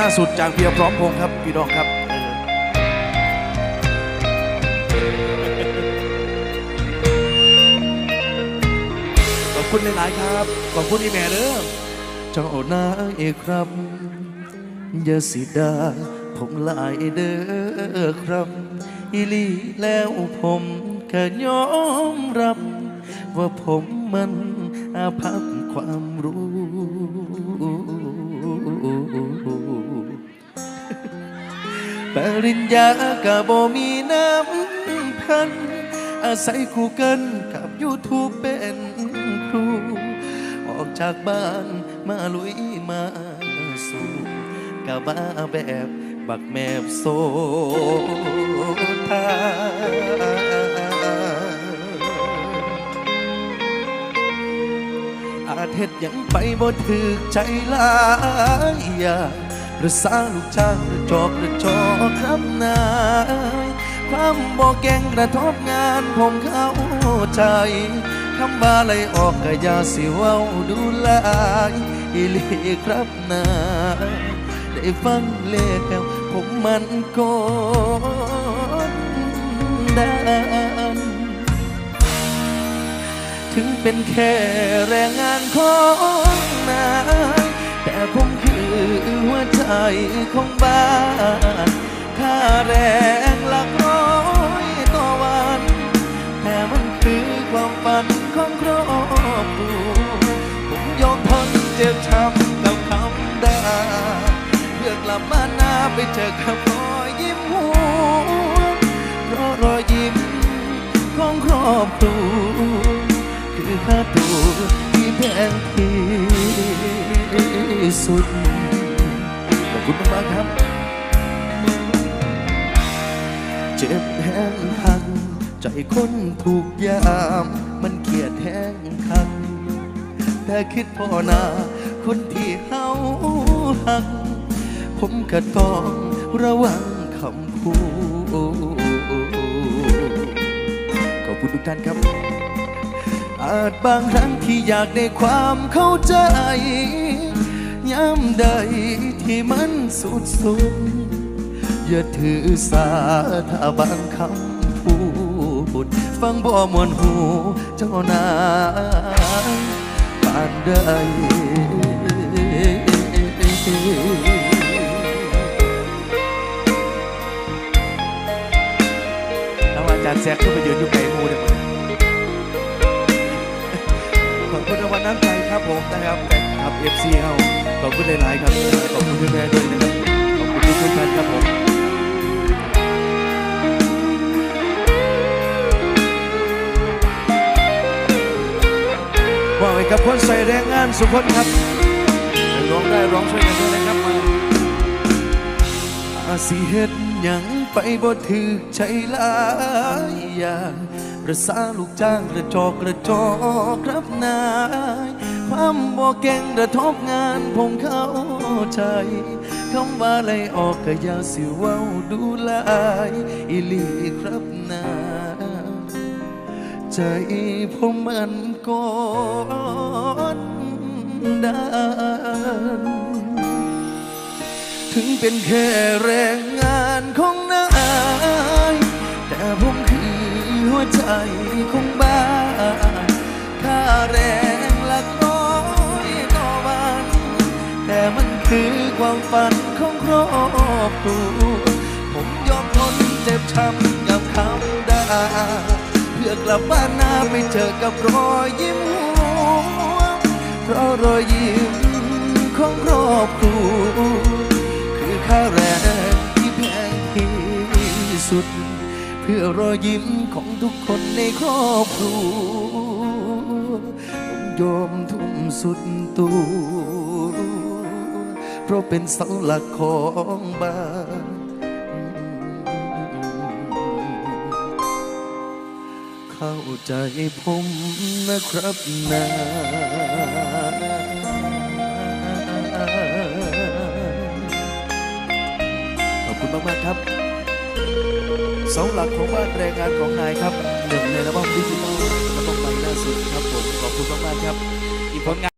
ล่าสุดจากเพียร์พร้อมพงษ์ครับ พี่น้องครับเออขอบคุณหลาย ๆ ครับ ขอบคุณอีแม่เด้อเจ้านายเอกครับ อย่าสิดา ผมหลายเด้อครับ อีหลีแล้วผมก็ยอมรับ ว่าผมมันอาภัพความรู้ ปริญญากะบ่มีน้ำพัน อาศัยคู่กันกับ YouTube เป็นครู ออกจากบ้านมาลุยมาสู่กะบ้าแบบบักแมบโซทาอาเฮ็ดหยังไปบ่ถึกใจลายอย่าง หรือสาลูกจ้างหรือจอกหรือจอครับนายความบ่เก่งกระทบงานผมเข้าใจคำว่าไล่ออกก็อย่าสิเว้าดูลายอีลีครับนายได้ฟังแล้วผมมันก็ได้ถึงเป็นแค่แรงงานของนายแต่ผม หัวใจของบ้านค่าแรงหลักร้อยต่อวัน แต่มันคือความฝันของครอบครัวผมยอมทนเจ็บช้ำกับคำด่าเพื่อกลับบ้านนาไปเจอกับรอยยิ้มหัวเพราะรอยยิ้มของครอบครัวคือค่าตัวที่แพงที่ สุด ขอบคุณมากๆครับ เจ็บแห้งคันใจคนถูกยาม มันเกลียดแห้งคันแต่คิดพอนา คนที่เฮาหัก ผมก็ต้องระวังคำพูด ขอบคุณทุกท่านครับอาจบางครั้งที่อยากได้ความเข้าใจ ย้ำใดที่มันสุดสุดอย่าถือสาถ้าบางคำพูด ฟังบ่มวนหูเจ้านายปานใดแล้วอาจารย์แซกก็ไปยืนอยู่ไกลมูเดี๋ยวขอบคุณรางวัลน้ำใจครับผมนะครับแต่ ครับเอฟซีเขาขอบคุณหลาย ๆ ครับ ขอบคุณพี่แม่ด้วยนะครับ ขอบคุณทุกท่านครับผมว่าไว้กับคนใส่แรงงานสุขคนครับร้องได้ร้องช่วยกันด้วยนะครับมาอาสิเฮ็ดหยังไปบ่ถึกใจหลายอย่างประสาลูกจ้างกระจอกกระจอกครับนาย ความบ่เก่งกระทบงานผมเข้าใจคำว่าไล่ออกก็ยาสิเว้าดูลายอีลีครับนาใจผมมันกดดันถึงเป็นแค่แรงงานของนายแต่ผมคือหัวใจของบ้านค่าแรง คือความฝันของครอบครัวผมยอมทนเจ็บช้ำกับคำด่าเพื่อกลับบ้านนาไปเจอกับรอยยิ้มหัวเพราะรอยยิ้มของครอบครัวคือค่าแรงที่แพงที่สุด เพื่อรอยยิ้มของทุกคนในครอบครัวผมยอมทุ่มสุดตัว ราะเป็นเสาหลักของบ้านเข้าใจผมนะครับนาขอบคุณมาก ๆ ครับเสาหลักของบ้านแรงงานของนายครับ หนึ่งในระบบดิจิทัลระบบใหม่ล่าสุดครับผม ขอบคุณมาก ๆ ครับ อีกผลงาน